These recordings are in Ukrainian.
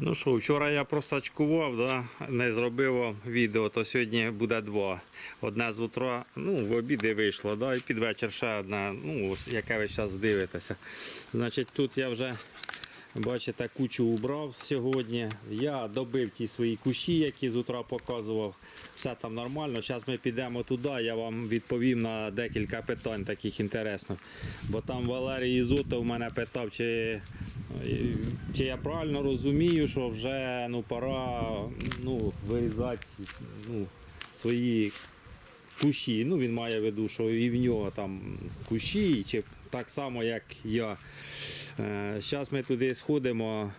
Ну що, вчора я просачкував, да? не зробив вам відео, то сьогодні буде два. Одне з утра, ну, в обіди вийшло, да? і під вечір ще одне, ну, яке ви зараз дивитеся. Значить, тут я вже, бачите, кучу убрав сьогодні. Я добив ті свої кущі, які з утра показував. Все там нормально. Зараз ми підемо туди, я вам відповім на декілька питань таких інтересних. Бо там Валерій Ізотов мене питав, чи чи я правильно розумію, що вже ну, пора ну, вирізати ну, свої кущі. Ну, він має в виду, що і в нього там кущі, чи так само, як я. Зараз ми туди сходимо,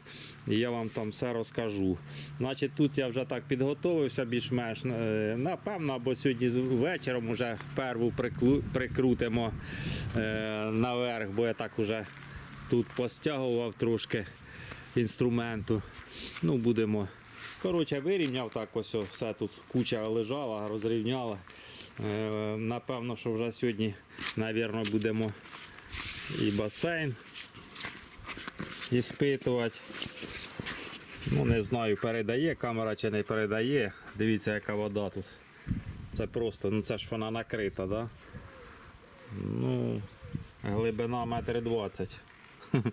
і я вам там все розкажу. Значить, тут я вже так підготовився більш-менш. Е, Напевно, або сьогодні вечором вже перву прикрутимо е, наверх, бо я так уже тут постягував трошки інструменту. Ну, будемо. Коротше, вирівняв так ось все тут куча лежала, розрівняла. Е, напевно, що вже сьогодні, напевно, будемо і басейн іспитувати. Ну, не знаю, передає камера чи не передає. Дивіться, яка вода тут. Це просто, ну це ж вона накрита, да? Ну, глибина метр двадцять.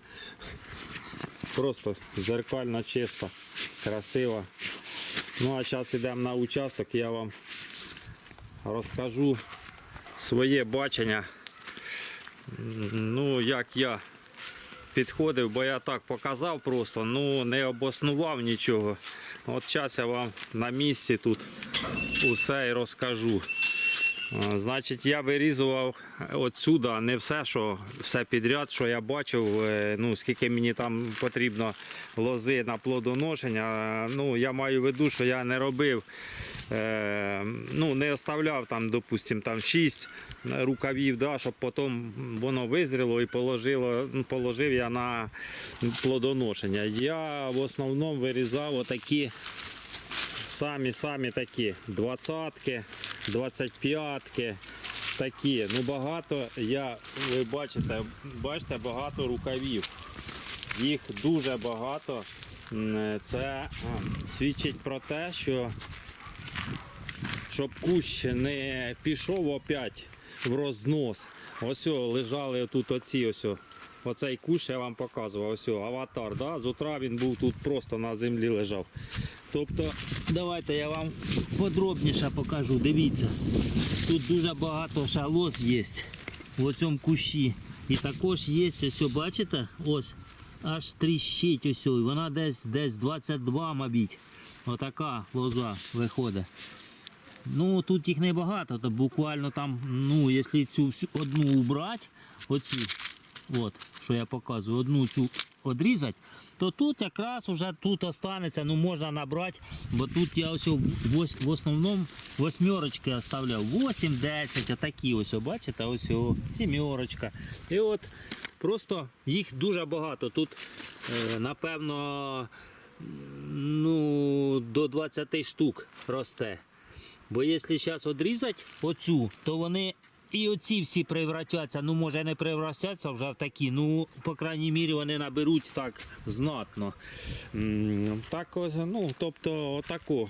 Просто зеркально чиста, красива. Ну а зараз йдемо на участок, я вам розкажу своє бачення. Ну, як я підходив, бо я так показав просто, ну не обоснував нічого. От зараз я вам на місці тут усе і розкажу. Значить, я вирізував отсюди не все, що все підряд, що я бачив, е, ну скільки мені там потрібно лози на плодоношення. Ну, я маю в виду, що я не робив, ну не оставляв там, допустим, там 6 рукавів, да, щоб потім воно визріло і положило, ну, положив я на плодоношення. Я в основному вирізав отакі самі-самі такі двадцятки, 25-ки, такі. Ну багато я, ви бачите, бачите, багато рукавів. Їх дуже багато. Це свідчить про те, що щоб кущ не пішов опять в рознос. Ось лежали тут оці ось. Оцей кущ я вам показував, ось аватар. Да? З утра він був тут просто на землі лежав. Тобто, давайте я вам подробніше покажу. Дивіться, тут дуже багато шалос є в цьому кущі. І також є, ось, бачите, ось аж тріщить ось, вона десь десь 22, мабуть. Отака лоза виходить. Ну тут їх небагато, то буквально там, ну, якщо цю всю одну убрати, оцю, от, що я показую, одну цю одрізати, то тут якраз уже тут останеться, ну можна набрати, бо тут я ось в, основному восьмерочки оставляв. 8, 10, отакі ось, бачите, ось сімерочка. І от просто їх дуже багато. Тут, е, напевно, ну, до 20 штук росте. Бо якщо зараз відрізати оцю, то вони і оці всі превратяться, ну може не превратяться вже такі, ну, по крайній мірі, вони наберуть так знатно. Так, ну, тобто, отако.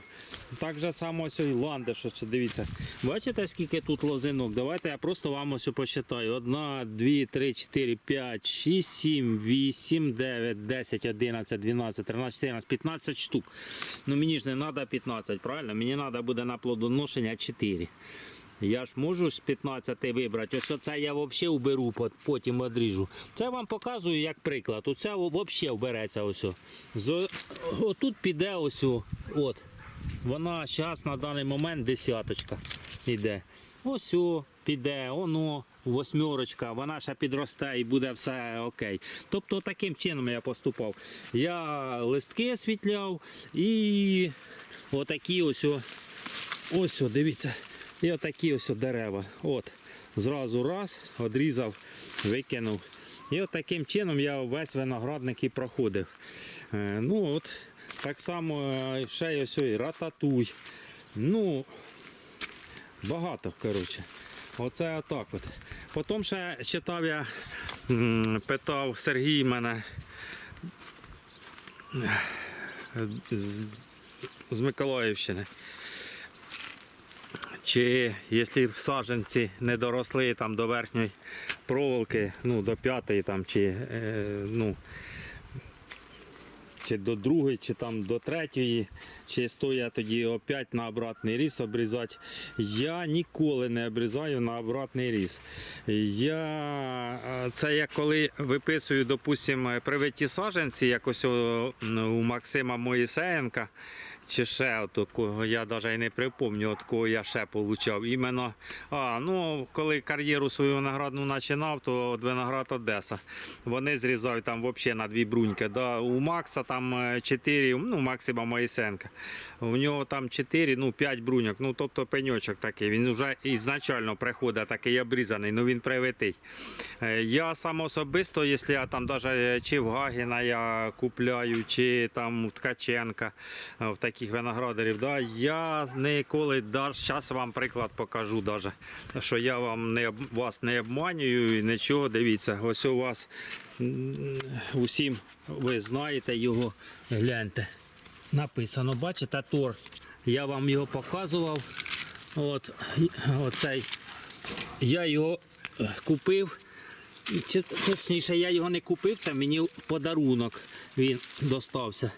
Так же само ось і ландиш, ось, дивіться. Бачите, скільки тут лозинок? Давайте я просто вам ось посчитаю. Одна, дві, три, чотири, п'ять, шість, сім, вісім, дев'ять, десять, одинадцять, дванадцять, тринадцять, чотирнадцять, п'ятнадцять штук. Ну мені ж не треба 15, правильно? Мені треба буде на плодоношення 4. Я ж можу з 15 вибрати. Ось оце я взагалі уберу, потім одріжу. Це вам показую як приклад. Оце взагалі вбереться. Ось. Отут піде ось. От. Вона зараз на даний момент десяточка йде. Ось піде, воно, восьмерочка, вона ще підросте і буде все окей. Тобто таким чином я поступав. Я листки освітляв і отакі ось. Ось, дивіться. І отакі ось дерева. От. Зразу раз, одрізав, викинув. І от таким чином я весь виноградник і проходив. Е, ну от, так само е, ще ось і рататуй. Ну, багато, коротше. Оце отак от. Потім ще читав я, питав Сергій мене. з, з Миколаївщини. Чи якщо саджанці не доросли там до верхньої проволоки, ну до п'ятої там, чи е, ну, чи до другої, чи там до третьої, чи стоя тоді опять на обратний ріст обрізати. Я ніколи не обрізаю на обратний ріст. Я е, це як коли виписую, допустимо, привиті саджанці, якось у Максима Моїсеєнка. Чи ще такого, я навіть не припомню, от кого я ще получав. Іменно, а, ну, коли кар'єру свою виноградну починав, то от виноград Одеса. Вони зрізають там взагалі на дві бруньки. Да, у Макса там 4, ну, Максима Моїсенка. У нього там 4, ну 5 бруньок, ну тобто пеньочок такий. Він вже ізначально приходить такий обрізаний, ну він привитий. Е, Я сам особисто, якщо я там навіть чи в Гагіна я купляю, чи там в Ткаченка, е, в таких виноградарів, да, я ніколи, зараз вам приклад покажу, даже, що я вам не, вас не обманюю і нічого, дивіться, ось у вас усім ви знаєте його, гляньте. Написано, бачите, Тор. Я вам його показував. От, оцей. Я його е, купив. Чи точніше, я його не купив, це мені подарунок він достався.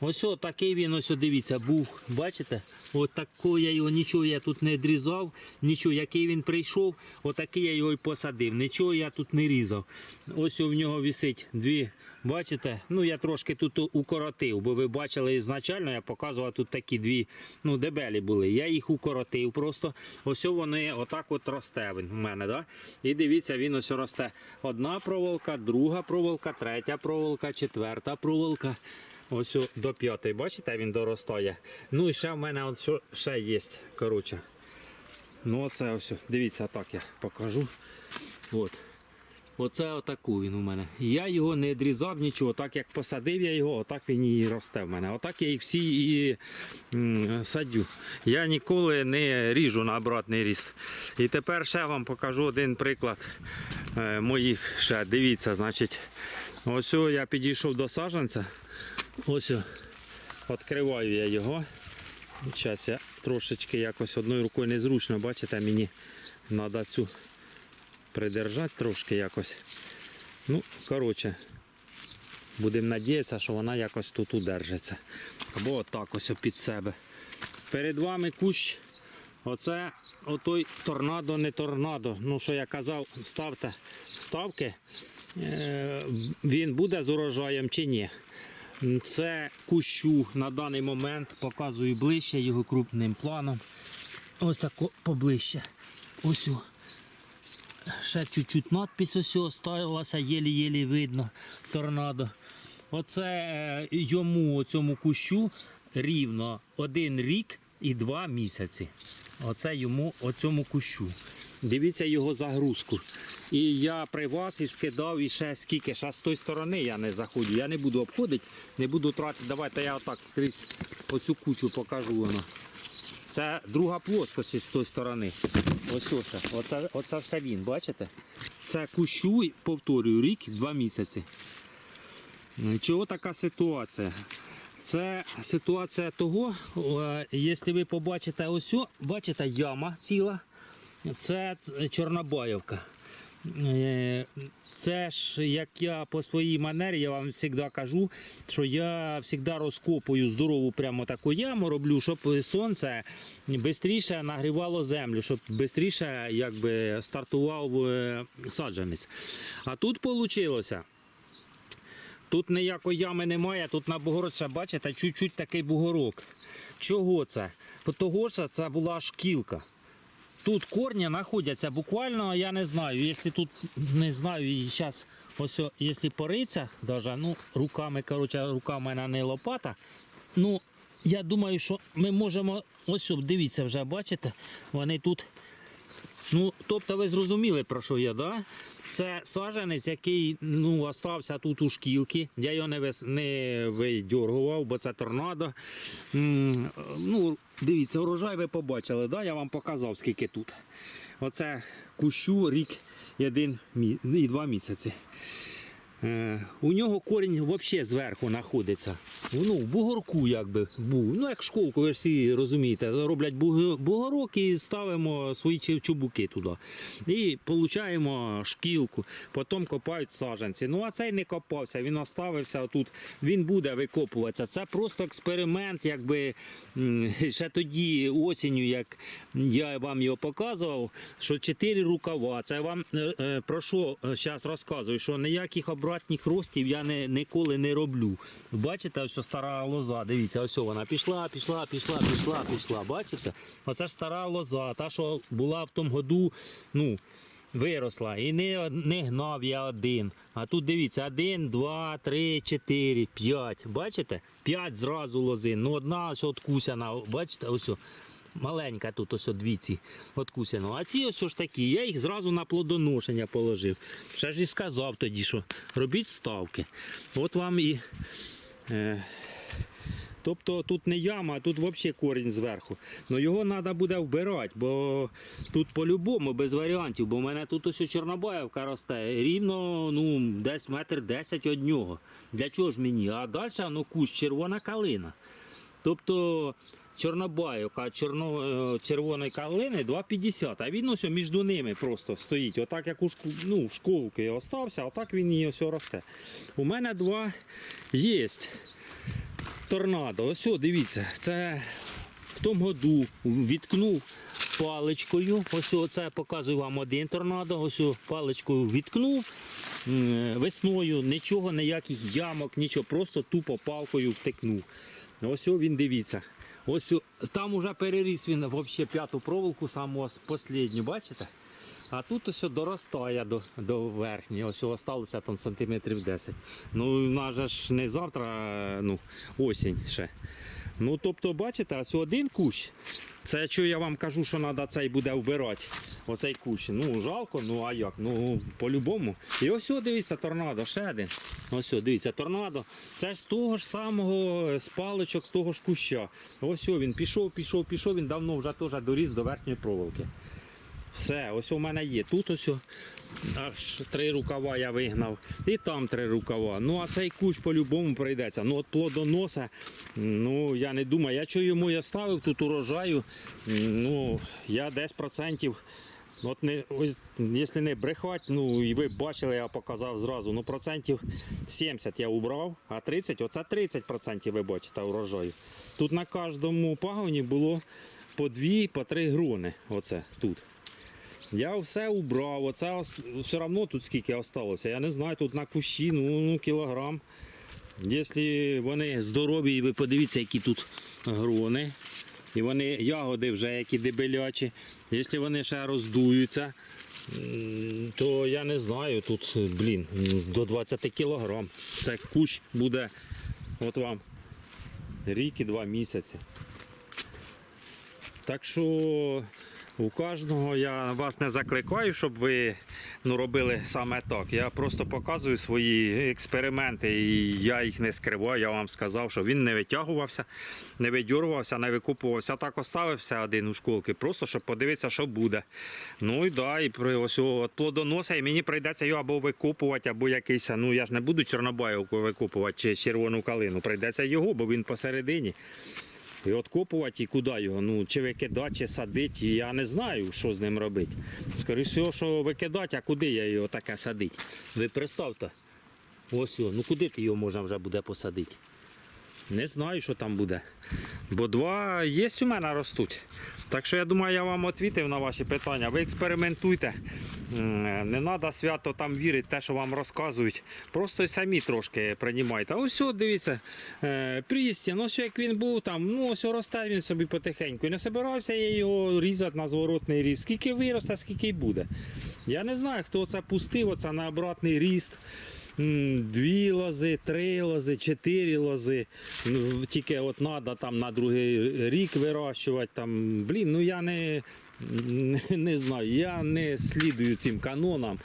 Ось такий він, ось дивіться, був. Бачите? От такого я його нічого я тут не дрізав, нічого, який він прийшов, отакий я його і посадив. Нічого я тут не різав. Ось у нього висить дві. Бачите? Ну я трошки тут укоротив, бо ви бачили ізначально, я показував тут такі дві ну, дебелі були. Я їх укоротив просто. Ось вони отак от росте у мене. Да? І дивіться, він ось росте. Одна проволока, друга проволока, третя проволока, четверта проволока. Ось до п'ятої. Бачите, він доростає. Ну і ще в мене от ще є. Коротше. Ну оце ось. Дивіться, так я покажу. От. Оце отаку він у мене. Я його не відрізав нічого, так як посадив я його, отак він і росте в мене. Отак я їх всі і садю. Я ніколи не ріжу на обратний ріст. І тепер ще вам покажу один приклад е, моїх ще. Дивіться, значить, ось я підійшов до саджанця. Ось відкриваю я його. Зараз я трошечки якось одною рукою незручно, бачите, мені треба цю придержати трошки якось. Ну, коротше, будемо надіятися, що вона якось тут удержиться. Або отак ось під себе. Перед вами кущ. Оце отой торнадо, не торнадо. Ну, що я казав, ставте ставки. Е, Він буде з урожаєм чи ні. Це кущу на даний момент показую ближче його крупним планом. Ось так поближче. Ось. Ще чуть-чуть надпись ось оставилася, єлі-єлі видно торнадо. Оце е, йому, цьому кущу, рівно один рік і два місяці. Оце йому, оцьому кущу. Дивіться його загрузку. І я при вас і скидав і ще скільки, ще з тої сторони я не заходжу. Я не буду обходити, не буду тратити. Давайте я отак крізь оцю кучу покажу воно. Це друга плоскость з тої сторони. Ось оце, Оце, оце все він, бачите? Це кущу, повторюю, рік, два місяці. Чого така ситуація? Це ситуація того, е, якщо ви побачите ось, бачите, яма ціла, це ц- Чорнобаївка. Е, Це ж як я по своїй манері, я вам завжди кажу, що я завжди розкопую здорову прямо таку яму, роблю, щоб сонце швидше нагрівало землю, щоб швидше стартував е, саджанець. А тут вийшло. Тут ніякої ями немає, тут на бугорок, бачите, чуть-чуть такий бугорок. Чого це? Того що це була шкілка. Тут корні знаходяться буквально, я не знаю, якщо тут не знаю, і зараз ось, якщо пориться, даже, ну, руками, коротше, рука в не лопата. Ну, я думаю, що ми можемо, ось о, дивіться, вже бачите, вони тут. Ну, тобто ви зрозуміли, про що я, да? Це саженець, який ну, остався тут у шкілки. Я його не, вис... не видьоргував, бо це торнадо. Ну, дивіться, урожай ви побачили, да? я вам показав, скільки тут. Оце кущу рік один, і два місяці. Е, у нього корінь взагалі зверху знаходиться. Ну, в бугорку якби був. Ну, як школку, ви всі розумієте, роблять бугорок і ставимо свої чу- чубуки туди. І получаємо шкілку, потім копають саджанці. Ну, а цей не копався, він оставився тут, він буде викопуватися. Це просто експеримент, якби ще тоді осінню, як я вам його показував, що чотири рукава. Це вам е, е, про що зараз розказую, що ніяких обратних ростів я не, ніколи не роблю. Бачите, ось стара лоза. Дивіться, ось вона пішла, пішла, пішла, пішла, пішла. Бачите? Оце ж стара лоза, та, що була в тому году, ну. Виросла і не, не гнав я один. А тут дивіться, один, два, три, чотири, п'ять. Бачите? П'ять зразу лозин. Ну одна ось откусяна. Бачите, ось маленька тут ось о дві ці откусяна. А ці ось ж такі. Я їх зразу на плодоношення положив. Ще ж і сказав тоді, що робіть ставки. От вам і. Е, Тобто тут не яма, а тут взагалі корінь зверху. Ну його треба буде вбирати, бо тут по-любому без варіантів, бо в мене тут ось Чорнобаївка росте рівно ну, десь метр десять від нього. Для чого ж мені? А далі ну, кущ червона калина. Тобто Чорнобаївка чорно, е, червоної калини 2,50, а він ось між ними просто стоїть. Отак як у шку, ну, школки остався, отак він і ось росте. У мене два є торнадо. Ось, дивіться, це в тому году відкнув паличкою. Ось це я показую вам один торнадо. Ось паличкою відкнув весною, нічого, ніяких ямок, нічого, просто тупо палкою втикнув. Ось він дивіться. Ось там уже переріс він взагалі п'яту проволоку, саму ос- останню, бачите? А тут ось доростає до, до верхньої, ось залишилося там сантиметрів 10. Ну, у нас же ж не завтра, ну, осінь ще. Ну, тобто, бачите, ось один кущ. Це що я вам кажу, що треба цей буде вбирати. Оцей кущ. Ну, жалко, ну а як? Ну, по-любому. І ось о, дивіться, торнадо, ще один. Ось о, дивіться, торнадо. Це ж з того ж самого, з паличок того ж куща. Ось о, він пішов, пішов, пішов, він давно вже теж доріс до верхньої проволоки. Все, ось у мене є. Тут ось аж три рукава я вигнав. І там три рукава. Ну а цей кущ по-любому прийдеться. Ну от плодоноса, ну я не думаю. Я чого йому я ставив тут урожаю. Ну, я десь процентів. От не, ось, якщо не брехати, ну і ви бачили, я показав зразу. Ну процентів 70 я убрав, а 30, оце 30 процентів ви бачите урожаю. Тут на кожному пагоні було по дві, по три грони. Оце тут. Я все убрав, оце все одно тут скільки залишилося. Я не знаю, тут на кущі, ну, ну кілограм. Якщо вони здорові, і ви подивіться, які тут грони. І вони ягоди вже які дебелячі. Якщо вони ще роздуються, то я не знаю, тут, блін, до 20 кілограм. Це кущ буде от вам рік і два місяці. Так що у кожного я вас не закликаю, щоб ви ну, робили саме так. Я просто показую свої експерименти і я їх не скриваю. Я вам сказав, що він не витягувався, не видьорувався, не викупувався. Так оставився один у школки, просто щоб подивитися, що буде. Ну і да, і при ось плодоноса, і мені прийдеться його або викупувати, або якийсь. Ну я ж не буду чорнобаївку викупувати чи червону калину. Прийдеться його, бо він посередині. І откопувати і куди його? Ну, чи викидати, чи садити, я не знаю, що з ним робити. Скоріше всього, що викидати, а куди я його таке садити? Ви представте. Ось його, ну куди ти його можна вже буде посадити? Не знаю, що там буде. Бо два є у мене ростуть. Так що я думаю, я вам відповів на ваші питання. Ви експериментуйте. Не треба свято там вірити, те, що вам розказують. Просто самі трошки приймайте. А ось дивіться, е, Прістін, ось як він був там, ну ось росте він собі потихеньку. Не собирався я його різати на зворотний ріст. Скільки виросте, скільки й буде. Я не знаю, хто це пустив, оце на обратний ріст. Дві лози, три лози, чотири лози. Ну, тільки от треба там на другий рік вирощувати. Там, блін, ну я не, не, не знаю, я не слідую цим канонам.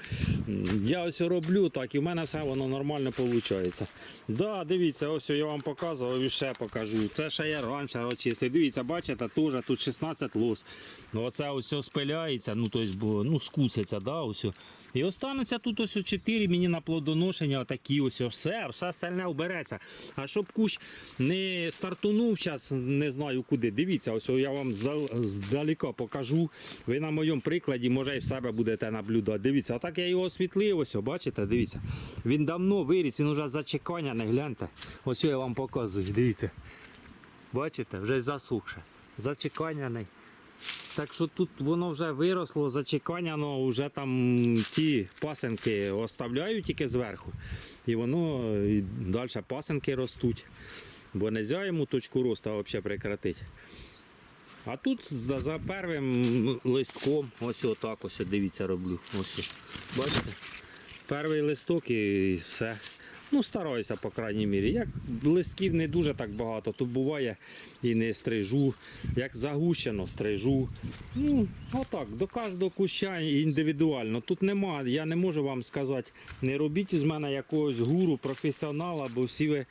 Я ось роблю так, і в мене все воно нормально виходить. Да, дивіться, ось я вам показував і ще покажу. Це ще я раніше очистив. Дивіться, бачите, теж тут 16 лос. Ну, оце ось спиляється, ну, тобто, ну, скуситься, да, ось. І остануться тут ось 4 мені на плодоношення, отакі ось, все, все остальне обереться. А щоб кущ не стартунув зараз, не знаю куди. Дивіться, ось я вам здалека покажу. Ви на моєму прикладі, може, і в себе будете наблюдати. Дивіться, отак я його освітлив, ось, бачите, дивіться. Він давно виріс, він вже зачекання, не гляньте. Ось я вам показую, дивіться. Бачите, вже засухше. Зачеканяний. Так що тут воно вже виросло, зачеканяно, вже там ті пасенки оставляють тільки зверху. І воно і далі пасенки ростуть. Бо не можна йому точку росту взагалі прекратити. А тут за, за первим листком, ось отак ось дивіться, роблю. Ось. Бачите? Перший листок і все. Ну, стараюся, по крайній мірі. Як листків не дуже так багато, то буває і не стрижу. Як загущено, стрижу. Ну, отак, до кожного куща індивідуально. Тут нема, я не можу вам сказати, не робіть з мене якогось гуру, професіонала, бо всі ви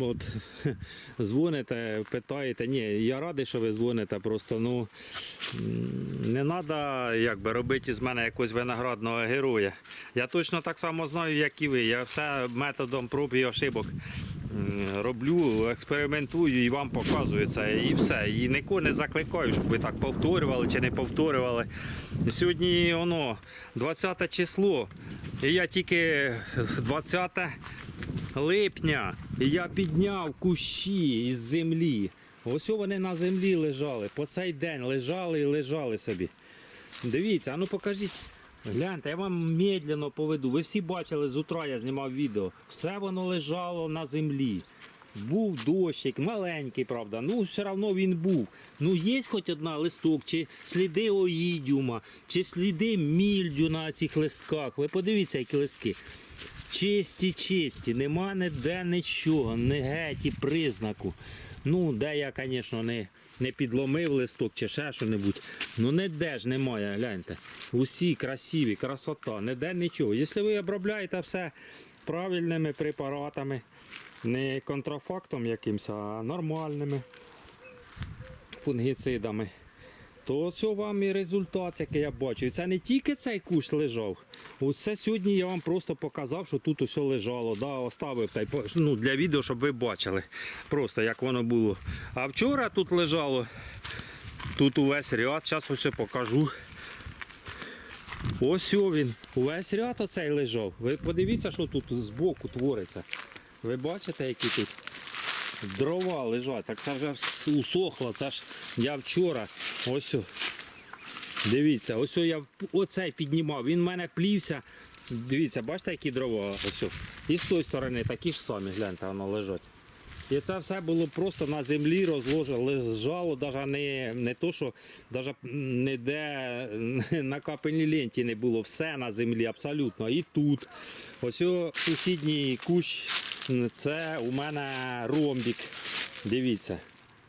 от, дзвоните, питаєте. Ні, я радий, що ви дзвоните, просто ну не треба якби, робити з мене якогось виноградного героя. Я точно так само знаю, як і ви. Я все методом проб і ошибок роблю, експериментую і вам показую це. І все. І нікого не закликаю, щоб ви так повторювали чи не повторювали. Сьогодні воно 20 число. І я тільки 20 липня я підняв кущі із землі. Ось вони на землі лежали. По цей день лежали і лежали собі. Дивіться, ну покажіть. Гляньте, я вам медленно поведу. Ви всі бачили, з утра я знімав відео. Все воно лежало на землі. Був дощик, маленький, правда. Ну, все одно він був. Ну, є хоч одна листок, чи сліди оїдіума, чи сліди мільдю на цих листках. Ви подивіться, які листки. Чисті, чисті, нема ніде нічого, не геть і признаку. Ну, де я, звісно, не, не підломив листок чи ще що-небудь. Ну ніде ж немає, гляньте. Усі красиві, красота, ніде нічого. Якщо ви обробляєте все правильними препаратами, не контрафактом якимось, а нормальними фунгіцидами, то ось вам і результат, який я бачу. І це не тільки цей кущ лежав. Оце сьогодні я вам просто показав, що тут усе лежало. Да, оставив та й ну, для відео, щоб ви бачили. Просто як воно було. А вчора тут лежало. Тут увесь ряд, зараз ось покажу. Ось він. Увесь ряд оцей лежав. Ви подивіться, що тут збоку твориться. Ви бачите, які тут дрова лежать. Так це вже усохло. Це ж я вчора. Ось. Дивіться, ось я оцей піднімав. Він в мене плівся. Дивіться, бачите, які дрова. Ось. І з тої сторони такі ж самі, гляньте, воно лежать. І це все було просто на землі розложено, лежало, навіть не, не то, що навіть ніде на капельній ленті не було. Все на землі, абсолютно. І тут. Ось сусідній кущ, це у мене ромбік. Дивіться.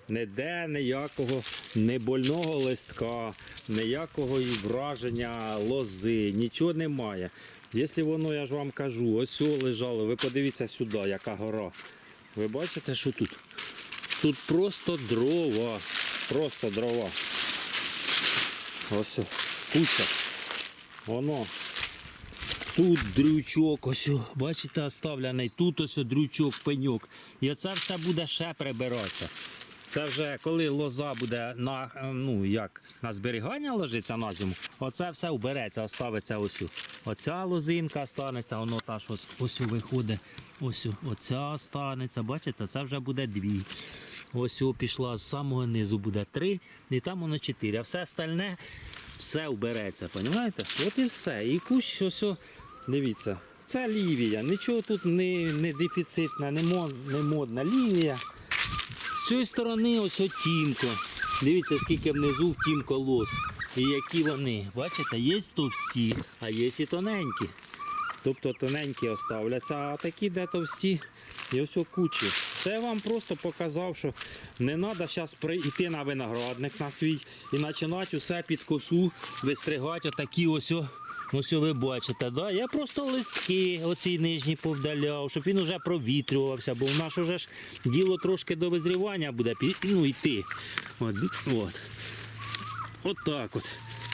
Ніде ніякого не больного листка, ніякого враження лози, нічого немає. Якщо воно, я ж вам кажу, ось лежало, ви подивіться сюди, яка гора. Ви бачите, що тут? Тут просто дрова. Просто дрова. Ось куча. Воно. Тут дрючок, ось, бачите, оставлений, тут ось дрючок, пеньок. І оце все буде ще прибиратися. Це вже коли лоза буде на, е, ну, як, на зберігання ложиться на зиму, оце все вбереться, оставиться ось. Оця лозинка останеться, воно та що ось, ось виходить. Ось оця останеться, бачите, це вже буде дві. Ось пішла з самого низу буде три, і там воно чотири. А все остальне все вбереться, розумієте? От і все. І кущ ось, дивіться, це лівія. Нічого тут не, не дефіцитне, не, мод, не модна лівія. З цієї сторони ось тімко. Дивіться, скільки внизу в тімко лос. І які вони. Бачите, є товсті, а є і тоненькі. Тобто тоненькі оставляться, а такі де товсті. І ось кучі. Це я вам просто показав, що не треба зараз йти на виноградник на свій і починати усе під косу вистригати отакі ось. Ось ви бачите, да? я просто листки оці нижні повдаляв, щоб він вже провітрювався, бо в нас вже ж діло трошки до визрівання буде ну, йти. От, от. От так от.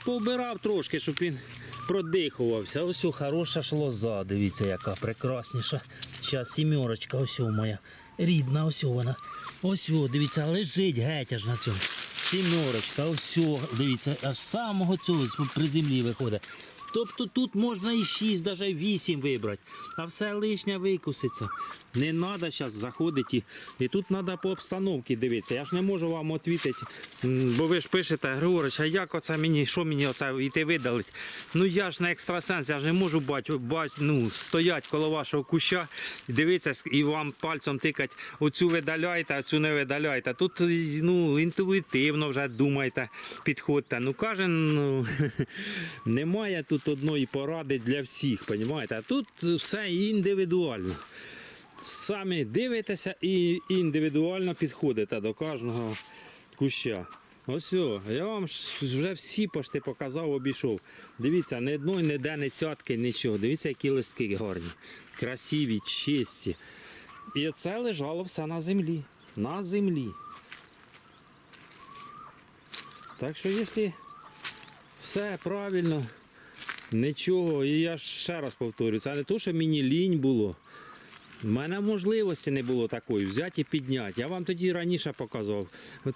Повбирав трошки, щоб він продихувався. Ось хороша ж лоза, дивіться, яка прекрасніша. Зараз сімерочка, ось моя рідна, ось вона. Ось дивіться, лежить геть аж на цьому. Сімерочка, ось дивіться, аж самого цього при землі виходить. Тобто тут можна і 6, навіть 8 вибрати, а все лишнє викуситься. Не треба зараз заходити. І, тут треба по обстановці дивитися. Я ж не можу вам відповідати, бо ви ж пишете, Григорич, а як оце мені, що мені оце йти видалить? Ну я ж не екстрасенс, я ж не можу бать, бать, ну, стоять коло вашого куща, дивитися і вам пальцем тикать, оцю видаляйте, а цю не видаляйте. Тут ну, інтуїтивно вже думайте, підходьте. Ну кожен ну, немає тут одної поради для всіх, понімаєте? А тут все індивідуально. Самі дивитеся і індивідуально підходите до кожного куща. Ось, я вам вже всі пошти показав, обійшов. Дивіться, ні одної, ніде не цятки, нічого. Дивіться, які листки гарні, красиві, чисті. І це лежало все на землі. На землі. Так що, якщо все правильно, нічого, і я ще раз повторюю, це не то, що мені лінь було. У мене можливості не було такої взяти і підняти. Я вам тоді раніше показував.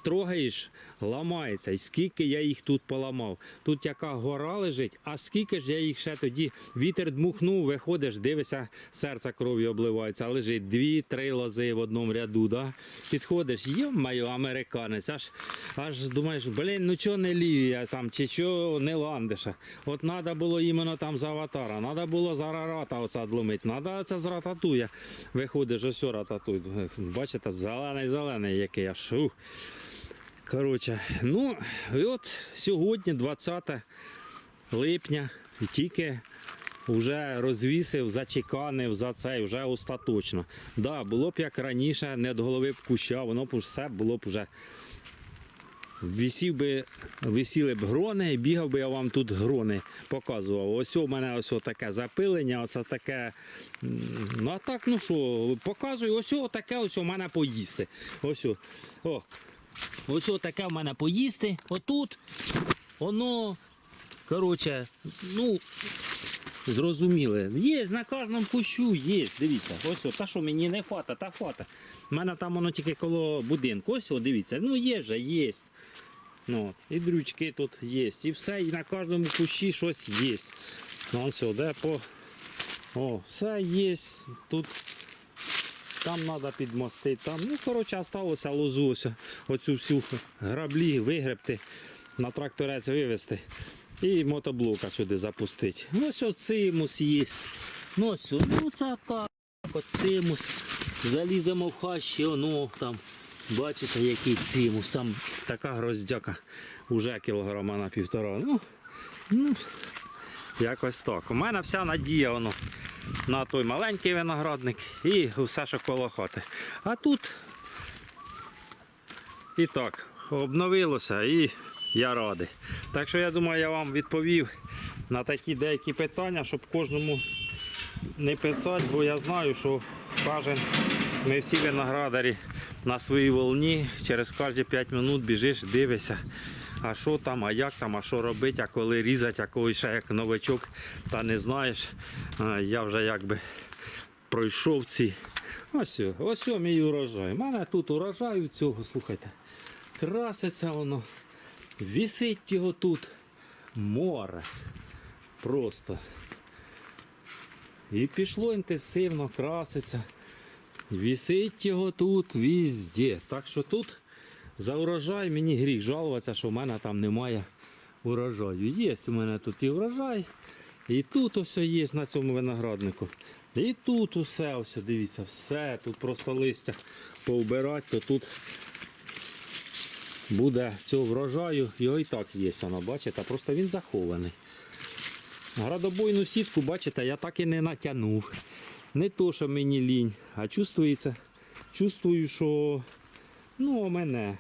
Трогаєш, ламається. І скільки я їх тут поламав. Тут яка гора лежить, а скільки ж я їх ще тоді вітер дмухнув, виходиш, дивишся, серце кров'ю обливається, лежить дві-три лози в одному ряду. Да? Підходиш, йо-моє, американець, аж, аж думаєш, блін, ну чого не лівія там, чи чого не ландиша. От треба було іменно там з аватара, треба було за рарата оце одломити, треба це з. Виходиш, ось о тут. Бачите, зелений, зелений який аж. Коротше, ну, і от сьогодні, 20 липня, і тільки вже розвісив, зачеканив за це вже остаточно. Да, було б як раніше, не до голови б куща, воно б все було б вже. Висів би, висіли б грони, і бігав би я вам тут грони показував. Ось у мене ось таке запилення, ось таке. Ну а так, ну що, показую, ось таке ось у мене поїсти. Ось. о. Ось таке в мене поїсти. Отут. Воно. Коротше, ну, зрозуміли. Є на кожному кущу, є. Дивіться, ось о, та що мені не хвата, та хвата. У мене там воно тільки коло будинку. Ось, о, дивіться, ну є же, є. Ну, і дрючки тут є. І все, і на кожному кущі щось є. Ну, о, де по. О, все є. Тут там треба підмостити. Там, ну, коротше, залишилося лозу, ось, оцю всю граблі вигребти, на тракторець вивезти і мотоблока сюди запустити. Ну, ось оцимус є. Ну, ось, ну це так, оцимус. Заліземо в хащі, воно там. Бачите, який цимус. Там така гроздяка уже кілограма на півтора. Ну, ну, якось так. У мене вся надія воно на той маленький виноградник і все, що коло хати. А тут і так, обновилося і я радий. Так що я думаю, я вам відповів на такі деякі питання, щоб кожному не писати, бо я знаю, що кожен, ми всі виноградарі на своїй волні, через кожні 5 минут біжиш, дивишся. А що там, а як там, а що робити, а коли різати, а коли ще як новичок, та не знаєш. Я вже якби пройшов ці. Ось, ось мій урожай. У мене тут урожай у цього, слухайте. Краситься воно. Вісить його тут. Море. Просто. І пішло інтенсивно, краситься. Вісить його тут везде. Так що тут за урожай мені гріх жалуватися, що в мене там немає урожаю. Є у мене тут і урожай, і тут ось є на цьому винограднику. І тут усе, ось, дивіться, все. Тут просто листя повбирати, то тут буде цього врожаю. Його і так є, воно, бачите, просто він захований. Градобойну сітку, бачите, я так і не натягнув. Не то, що мені лінь, а чувствується. Чувствую, що ну, у мене.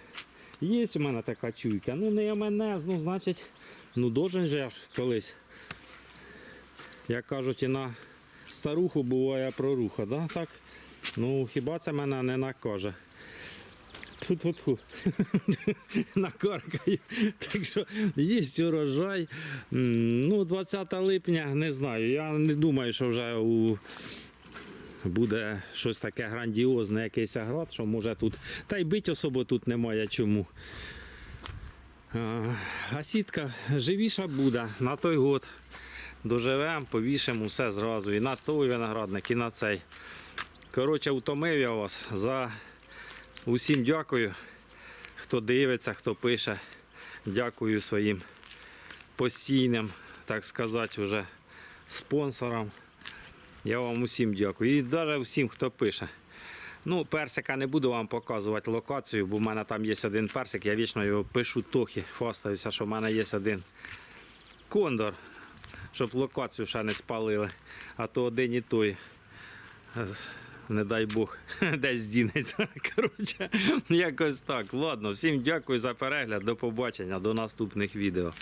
Є у мене така чуйка. Ну не у мене, ну значить, ну должен же колись. Як кажуть, і на старуху буває проруха, да? так? Ну хіба це мене не накаже. тут от накаркаю. Так що є урожай. Ну, 20 липня, не знаю. Я не думаю, що вже у буде щось таке грандіозне, якийсь аград, що може тут. Та й бить особо тут немає чому. А, сітка живіша буде на той год. Доживемо, повішимо все зразу. І на той виноградник, і на цей. Коротше, втомив я вас. За усім дякую, хто дивиться, хто пише. Дякую своїм постійним, так сказати, вже спонсорам. Я вам усім дякую. І навіть всім, хто пише. Ну, персика не буду вам показувати локацію, бо в мене там є один персик, я вічно його пишу тохи, фастаюся, що в мене є один кондор, щоб локацію ще не спалили. А то один і той. Не дай Бог, десь здінеться. Коротше, якось так. Ладно, всім дякую за перегляд. До побачення, до наступних відео.